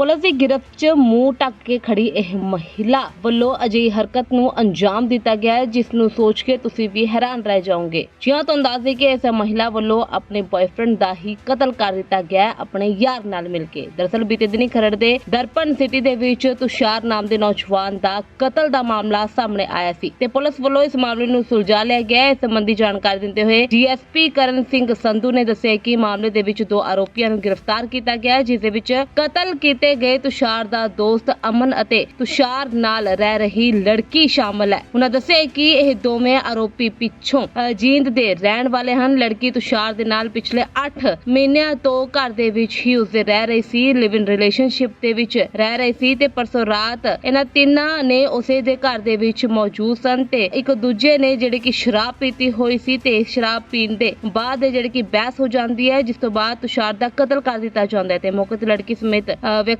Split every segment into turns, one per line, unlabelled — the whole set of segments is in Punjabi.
ਪੁਲਿਸ ਦੀ ਗ੍ਰਿਫ਼ਤ 'ਚ ਮੂੰਹ ਢੱਕ ਕੇ ਖੜੀ ਇਹ ਮਹਿਲਾ ਵੱਲੋਂ ਅਜਿਹੀ ਹਰਕਤ ਨੂੰ ਅੰਜਾਮ ਦਿੱਤਾ ਗਿਆ ਹੈ, ਜਿਸ ਨੂੰ ਸੋਚ ਕੇ ਤੁਸੀਂ ਵੀ ਹੈਰਾਨ ਰਹਿ ਜਾਓਗੇ। ਜਿਉਂ ਤੁਹਾਨੂੰ ਦੱਸ ਦਈਏ ਕਿ ਇਸ ਮਹਿਲਾ ਵੱਲੋਂ ਆਪਣੇ ਬॉयਫ੍ਰੈਂਡ ਦਾ ਹੀ ਕਤਲ ਕਰ ਦਿੱਤਾ ਗਿਆ ਹੈ, ਆਪਣੇ ਯਾਰ ਨਾਲ ਮਿਲ ਕੇ। ਦਰਅਸਲ ਬੀਤੇ ਦਿਨੀ ਖਰੜ ਦੇ ਦਰਪਨ ਸਿਟੀ ਦੇ ਵਿੱਚ ਤੁਸ਼ਾਰ ਨਾਮ ਦੇ ਨੌਜਵਾਨ ਦਾ ਕਤਲ ਦਾ ਮਾਮਲਾ ਸਾਹਮਣੇ ਆਇਆ ਸੀ ਤੇ ਪੁਲਿਸ ਵੱਲੋਂ ਇਸ ਮਾਮਲੇ ਨੂੰ ਸੁਲਝਾ ਲਿਆ ਗਿਆ ਹੈ। ਇਸ ਸੰਬੰਧੀ ਜਾਣਕਾਰੀ ਦਿੰਦੇ ਹੋਏ ਡੀਐਸਪੀ ਕਰਨ ਸਿੰਘ ਸੰਧੂ ਨੇ ਦੱਸਿਆ ਕਿ ਮਾਮਲੇ ਦੇ ਵਿੱਚ ਦੋ ਆਰੋਪੀਆਂ ਨੂੰ ਗ੍ਰਿਫਤਾਰ ਕੀਤਾ ਗਿਆ ਹੈ, ਜਿਸ ਦੇ ਵਿੱਚ ਕਤਲ ਕੀਤੇ ਗਏ ਤੁਸ਼ਾਰ ਦਾ ਦੋਸਤ ਅਮਨ ਅਤੇ ਤੁਸ਼ਾਰ ਨਾਲ ਰਹਿ ਰਹੀ ਲੜਕੀ ਸ਼ਾਮਲ ਹੈ। ਉਹਨਾਂ ਦੱਸਿਆ ਕਿ ਇਹ ਦੋਵੇਂ ਆਰੋਪੀ ਪਿੱਛੋਂ ਜੀਂਦ ਦੇ ਰਹਿਣ ਵਾਲੇ ਹਨ। ਲੜਕੀ ਤੁਸ਼ਾਰ ਦੇ ਨਾਲ ਪਿਛਲੇ 8 ਮਹੀਨਿਆਂ ਤੋਂ ਘਰ ਦੇ ਵਿੱਚ ਹੀ ਉਸਦੇ ਰਹਿ ਰਹੀ ਸੀ ਲਿਵ ਇਨ ਰਿਲੇਸ਼ਨਸ਼ਿਪ ਦੇ ਵਿੱਚ ਰਹਿ ਰਹੀ ਸੀ ਤੇ ਪਰਸੋਂ ਰਾਤ ਇਹਨਾਂ ਤਿੰਨਾਂ ਨੇ ਉਸੇ ਦੇ ਘਰ ਦੇ ਵਿੱਚ ਮੌਜੂਦ ਸਨ ਤੇ ਇੱਕ ਦੂਜੇ ਨੇ ਜਿਹੜੇ ਕਿ ਸ਼ਰਾਬ ਪੀਤੀ ਹੋਈ ਸੀ ਤੇ ਸ਼ਰਾਬ ਪੀਣ ਦੇ ਬਾਅਦ ਜਿਹੜੀ ਕਿ ਬਹਿਸ ਹੋ ਜਾਂਦੀ ਹੈ, ਜਿਸ ਤੋਂ ਬਾਅਦ ਤੁਸ਼ਾਰ ਦਾ ਕਤਲ ਕਰ ਦਿੱਤਾ ਜਾਂਦਾ ਹੈ ਤੇ ਮੌਕੇ ਤੇ ਲੜਕੀ ਸਮੇਤ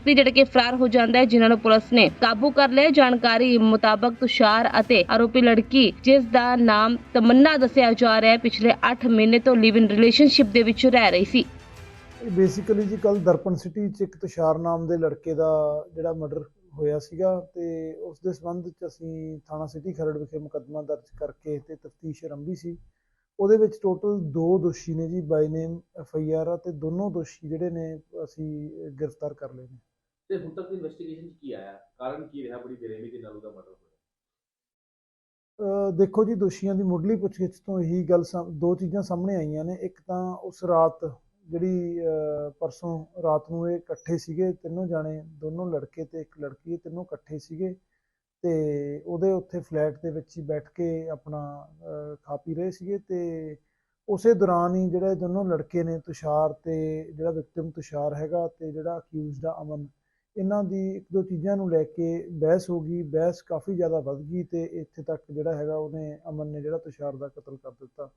ਵਿਅਕਤੀ ਜਿਹੜੇ ਕਿ ਫਰਾਰ ਹੋ ਜਾਂਦਾ ਹੈ, ਜਿਨ੍ਹਾਂ ਨੂੰ ਪੁਲਿਸ ਨੇ ਕਾਬੂ ਕਰ ਲਿਆ ਜਾਣਕਾਰੀ ਮੁਤਾਬਕ ਤੁਸ਼ਾਰ ਅਤੇ ਆਰੋਪੀ ਲੜਕੀ, ਜਿਸ ਦਾ ਨਾਮ ਤਮੰਨਾ ਦੱਸਿਆ ਜਾ ਰਿਹਾ ਹੈ, ਪਿਛਲੇ 8 ਮਹੀਨੇ ਤੋਂ ਲਿਵ ਇਨ ਰਿਲੇਸ਼ਨਸ਼ਿਪ ਦੇ ਵਿੱਚ ਰਹਿ ਰਹੀ ਸੀ।
ਬੇਸਿਕਲੀ ਜੀ ਕੱਲ ਦਰਪਨ ਸਿਟੀ ਚ ਇੱਕ ਤੁਸ਼ਾਰ ਨਾਮ ਦੇ ਲੜਕੇ ਦਾ ਜਿਹੜਾ ਮਰਡਰ ਹੋਇਆ ਸੀਗਾ ਤੇ ਉਸ ਦੇ ਸੰਬੰਧ ਚ ਅਸੀਂ ਥਾਣਾ ਸਿਟੀ ਖਰੜ ਵਿਖੇ ਮੁਕੱਦਮਾ ਦਰਜ ਕਰਕੇ ਤੇ ਤਫਤੀਸ਼ ਆਰੰਭੀ ਸੀ। ਉਹਦੇ ਵਿੱਚ ਟੋਟਲ ਦੋ ਦੋਸ਼ੀ ਨੇ ਜੀ ਬਾਈ ਨੇਮ ਐਫ ਆਈ ਆਰ ਤੇ ਦੋਨੋਂ ਦੋਸ਼ੀ ਜਿਹੜੇ ਨੇ, ਅਸੀਂ ਗ੍ਰਿਫਤਾਰ ਕਰ ਲਏ ਨੇ।
ਤੇ ਹੁਣ ਤੱਕ ਦੀ ਇਨਵੈਸਟੀਗੇਸ਼ਨ ਕੀ ਆਇਆ? ਕਾਰਨ ਕੀ ਰਿਹਾ? ਬੜੀ ਬੇਰਹਿਮੀ ਦੇ ਨਾਲ ਉਹਦਾ ਮਰਡਰ ਹੋਇਆ।
ਅਹ ਦੇਖੋ ਜੀ, ਦੋਸ਼ੀਆਂ ਦੀ ਮੁੱਢਲੀ ਪੁੱਛਗਿੱਛ ਤੋਂ ਇਹੀ ਗੱਲ ਸਾਹਮ- ਦੋ ਚੀਜ਼ਾਂ ਸਾਹਮਣੇ ਆਈਆਂ ਨੇ। ਇੱਕ ਤਾਂ ਉਸ ਰਾਤ ਜਿਹੜੀ, ਅਹ ਪਰਸੋਂ ਰਾਤ ਨੂੰ ਇਹ ਇਕੱਠੇ ਸੀਗੇ, ਤਿੰਨੋਂ ਜਾਣੇ, ਦੋਨੋਂ ਲੜਕੇ ਤੇ ਇੱਕ ਲੜਕੀ ਇਹ ਤਿੰਨੋਂ ਇਕੱਠੇ ਸੀਗੇ। ਤੇ ਉਹਦੇ ਉੱਥੇ ਫਲੈਟ ਦੇ ਵਿੱਚ ਹੀ ਬੈਠ ਕੇ ਆਪਣਾ, ਅਹ ਖਾ ਪੀ ਰਹੇ ਸੀਗੇ। ਤੇ ਉਸੇ ਦੌਰਾਨ ਹੀ ਜਿਹੜੇ ਦੋਨੋਂ ਲੜਕੇ ਨੇ, ਤੁਸ਼ਾਰ ਤੇ ਜਿਹੜਾ ਵਿਕਟਿਮ ਤੁਸ਼ਾਰ ਹੈਗਾ ਤੇ ਜਿਹੜਾ ਅਕਿਊਜ਼ਡ ਆ ਅਮਨ ਇਹਨਾਂ ਦੀ ਇੱਕ ਦੋ ਚੀਜ਼ਾਂ ਨੂੰ ਲੈ ਕੇ ਬਹਿਸ ਹੋ ਗਈ, ਬਹਿਸ ਕਾਫੀ ਜ਼ਿਆਦਾ ਵੱਧ ਗਈ ਤੇ ਇੱਥੇ ਤੱਕ ਜਿਹੜਾ ਹੈਗਾ ਉਹਨੇ ਅਮਨ ਨੇ ਜਿਹੜਾ ਤੁਸ਼ਾਰ ਦਾ ਕਤਲ ਕਰ ਦਿੱਤਾ।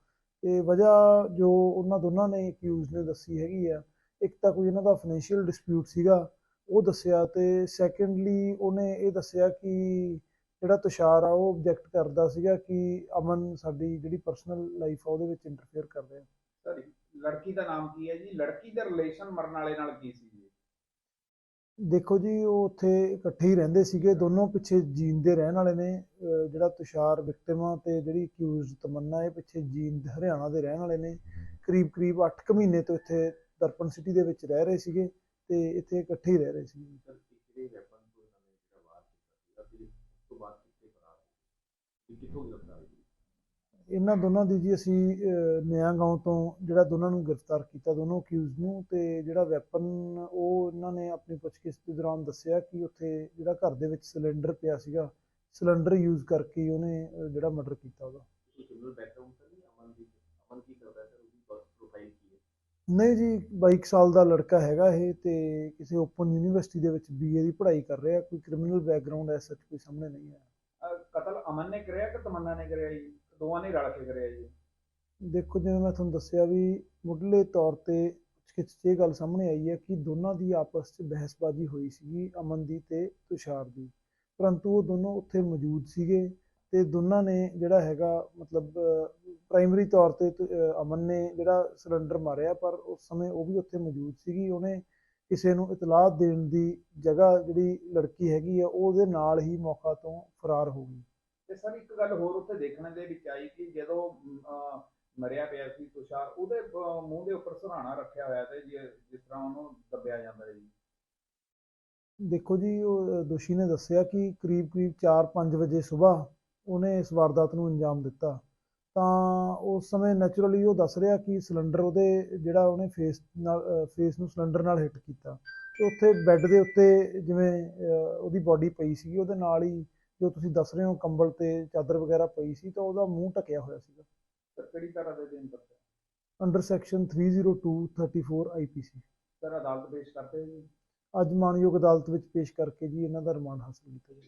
ਤੇ ਵਜ੍ਹਾ ਜੋ ਉਹਨਾਂ ਦੋਨਾਂ ਨੇ ਅਕਿਊਜ਼ ਨੇ ਦੱਸੀ ਹੈਗੀ ਆ, ਇੱਕ ਤਾਂ ਕੋਈ ਇਹਨਾਂ ਦਾ ਫਾਈਨੈਂਸ਼ੀਅਲ ਡਿਸਪਿਊਟ ਸੀਗਾ, ਉਹ ਦੱਸਿਆ ਤੇ ਸੈਕੰਡਲੀ ਉਹਨੇ ਇਹ ਦੱਸਿਆ ਕਿ ਜਿਹੜਾ ਤੁਸ਼ਾਰ ਆ ਉਹ ਆਬਜੈਕਟ ਕਰਦਾ ਸੀਗਾ ਕਿ ਅਮਨ ਸਾਡੀ ਜਿਹੜੀ ਪਰਸਨਲ ਲਾਈਫ ਆ ਉਹਦੇ ਵਿੱਚ ਇੰਟਰਫੇਅਰ ਕਰ ਰਿਹਾ।
ਸਰ ਲੜਕੀ ਦਾ ਨਾਮ ਕੀ ਹੈ ਜੀ? ਲੜਕੀ ਦਾ ਰਿਲੇਸ਼ਨ ਮਰਨ ਵਾਲੇ ਨਾਲ ਕੀ ਸੀ?
ਦੇਖੋ ਜੀ ਉਹ ਉੱਥੇ ਇਕੱਠੇ ਹੀ ਰਹਿੰਦੇ ਸੀਗੇ। ਦੋਨੋਂ ਪਿੱਛੇ ਜੀਂਦ ਦੇ ਰਹਿਣ ਵਾਲੇ ਨੇ। ਜਿਹੜਾ ਤੁਸ਼ਾਰ ਵਿਕਟਿਮ ਆ ਤੇ ਜਿਹੜੀ ਅਕਿਊਜ਼ਡ ਤਮੰਨਾ ਇਹ ਪਿੱਛੇ ਜੀਂਦ ਹਰਿਆਣਾ ਦੇ ਰਹਿਣ ਵਾਲੇ ਨੇ। ਕਰੀਬ ਕਰੀਬ 8 ਕੁ ਮਹੀਨੇ ਤੋਂ ਇੱਥੇ ਦਰਪਨ ਸਿਟੀ ਦੇ ਵਿੱਚ ਰਹਿ ਰਹੇ ਸੀਗੇ ਤੇ ਇੱਥੇ ਇਕੱਠੇ ਹੀ ਰਹਿ ਰਹੇ ਸੀਗੇ।
ਕਿੱਥੇ ਗ੍ਰਿਫਤਾਰ
ਇਹਨਾਂ ਦੋਨਾਂ ਦੀ ਜੀ ਅਸੀਂ ਨਿਆਂ ਗਾਉਂ ਤੋਂ ਜਿਹੜਾ ਦੋਨਾਂ ਨੂੰ ਗ੍ਰਿਫਤਾਰ ਕੀਤਾ ਦੋਨੋਂ ਅਕਿਊਜ਼ ਨੂੰ ਤੇ ਜਿਹੜਾ ਵੈਪਨ ਉਹ ਇਹਨਾਂ ਨੇ ਆਪਣੀ ਪੁੱਛਗਿੱਛ ਦੇ ਦੌਰਾਨ ਦੱਸਿਆ ਕਿ ਉੱਥੇ ਜਿਹੜਾ ਘਰ ਦੇ ਵਿੱਚ ਸਿਲੰਡਰ ਪਿਆ ਸੀਗਾ ਸਿਲੰਡਰ ਯੂਜ਼ ਕਰਕੇ ਉਹਨੇ ਜਿਹੜਾ ਮਰਡਰ ਕੀਤਾ ਉਹਦਾ।
ਨਹੀਂ?
ਜੀ 22 ਸਾਲ ਦਾ ਲੜਕਾ ਹੈਗਾ ਇਹ ਤੇ ਕਿਸੇ ਓਪਨ ਯੂਨੀਵਰਸਿਟੀ ਦੇ ਵਿੱਚ ਬੀਏ ਦੀ ਪੜ੍ਹਾਈ ਕਰ ਰਿਹਾ ਕੋਈ ਕ੍ਰਿਮੀਨਲ ਬੈਕਗ੍ਰਾਉਂਡ ਐਸ ਸੱਚ ਕੋਈ ਸਾਹਮਣੇ ਨਹੀਂ ਆਇਆ।
ਕਤਲ ਅਮਨ ਨੇ ਕਰਿਆ ਕਿ ਤਮੰਨਾ ਨੇ ਕਰਿਆ ਜੀ? ਦੋਵਾਂ ਨੇ ਰਲ ਕੇ ਕਰਿਆ ਜੀ।
ਦੇਖੋ, ਜਿਵੇਂ ਮੈਂ ਤੁਹਾਨੂੰ ਦੱਸਿਆ ਵੀ ਮੁੱਢਲੇ ਤੌਰ ਤੇ ਪੁੱਛਗਿੱਛ 'ਚ ਇਹ ਗੱਲ ਸਾਹਮਣੇ ਆਈ ਹੈ ਕਿ ਦੋਨਾਂ ਦੀ ਆਪਸ 'ਚ ਬਹਿਸਬਾਜ਼ੀ ਹੋਈ ਸੀਗੀ ਅਮਨ ਦੀ ਤੇ ਤੁਸ਼ਾਰ ਦੀ। ਪਰੰਤੂ ਉਹ ਦੋਨੋਂ ਉੱਥੇ ਮੌਜੂਦ ਸੀਗੇ ਤੇ ਦੋਨਾਂ ਨੇ ਜਿਹੜਾ ਹੈਗਾ, ਮਤਲਬ ਪ੍ਰਾਇਮਰੀ ਤੌਰ ਤੇ ਤੁ- ਅਮਨ ਨੇ ਜਿਹੜਾ ਸਿਲੰਡਰ ਮਾਰਿਆ, ਪਰ ਉਸ ਸਮੇਂ ਉਹ ਵੀ ਉੱਥੇ ਮੌਜੂਦ ਸੀਗੀ। ਉਹਨੇ ਕਿਸੇ ਨੂੰ ਇਤਲਾਹ ਦੇਣ ਦੀ ਜਗ੍ਹਾ ਜਿਹੜੀ ਲੜਕੀ ਹੈਗੀ ਆ, ਉਹਦੇ ਨਾਲ ਹੀ ਮੌਕਾ ਤੋਂ ਫਰਾਰ ਹੋ ਗਈ।
ਤੇ ਸਰ ਇੱਕ ਗੱਲ ਹੋਰ ਉੱਥੇ ਦੇਖਣ ਦੇ ਵਿੱਚ ਆਈ ਕਿ ਜਦੋਂ ਅਹ, ਮਰਿਆ ਪਿਆ ਸੀ ਤੁਸ਼ਾਰ ਉਹਦੇ ਅਹ, ਮੂੰਹ ਦੇ ਉੱਪਰ ਸਰਾਣਾ ਰੱਖਿਆ ਹੋਇਆ ਤੇ ਜਿ- ਜਿਸ ਤਰ੍ਹਾਂ ਉਹਨੂੰ ਦੱਬਿਆ ਜਾਂਦਾ ਹੈ ਜੀ
ਦੇਖੋ ਜੀ ਉਹ ਅ, ਦੋਸ਼ੀ ਨੇ ਦੱਸਿਆ ਕਿ ਕਰੀਬ ਕਰੀਬ 4-5 ਵਜੇ ਸਵੇਰ ਉਹਨੇ ਇਸ ਵਾਰਦਾਤ ਨੂੰ ਅੰਜਾਮ ਦਿੱਤਾ। ਤਾਂ ਉਸ ਸਮੇਂ ਨੈਚੁਰਲੀ ਉਹ ਦੱਸ ਰਿਹਾ ਕਿ ਸਿਲੰਡਰ ਉਹਦੇ ਜਿਹੜਾ ਉਹਨੇ ਫੇਸ ਨਾਲ ਫੇਸ ਨੂੰ ਸਿਲੰਡਰ ਨਾਲ ਹਿੱਟ ਕੀਤਾ। ਤੇ ਉੱਥੇ ਬੈੱਡ ਦੇ ਉੱਤੇ ਜਿਵੇਂ ਅ, ਉਹਦੀ ਬਾਡੀ ਪਈ ਸੀਗੀ ਉਹਦੇ ਨਾਲ ਹੀ ਜੋ ਤੁਸੀਂ ਦੱਸ ਰਹੇ ਹੋ ਕੰਬਲ ਤੇ ਚਾਦਰ ਵਗੈਰਾ ਪਈ ਸੀ ਤਾਂ ਉਹਦਾ ਮੂੰਹ ਢਕਿਆ ਹੋਇਆ ਸੀਗਾ।
ਸਰ ਕਿਹੜੀ ਤਰ੍ਹਾਂ ਦੇ ਦਿਨ ਕਰਦੇ
ਅੰਡਰ ਸੈਕਸ਼ਨ 302 34 ਆਈਪੀਸੀ
ਸਰ ਅਦਾਲਤ ਪੇਸ਼ ਕਰਦੇ ਜੀ?
ਅੱਜ ਮਾਨਯੋਗ ਅਦਾਲਤ ਵਿੱਚ ਪੇਸ਼ ਕਰਕੇ ਜੀ ਇਹਨਾਂ ਦਾ ਰਿਮਾਂਡ ਹਾਸਲ ਕੀਤਾ ਜਾਵੇਗਾ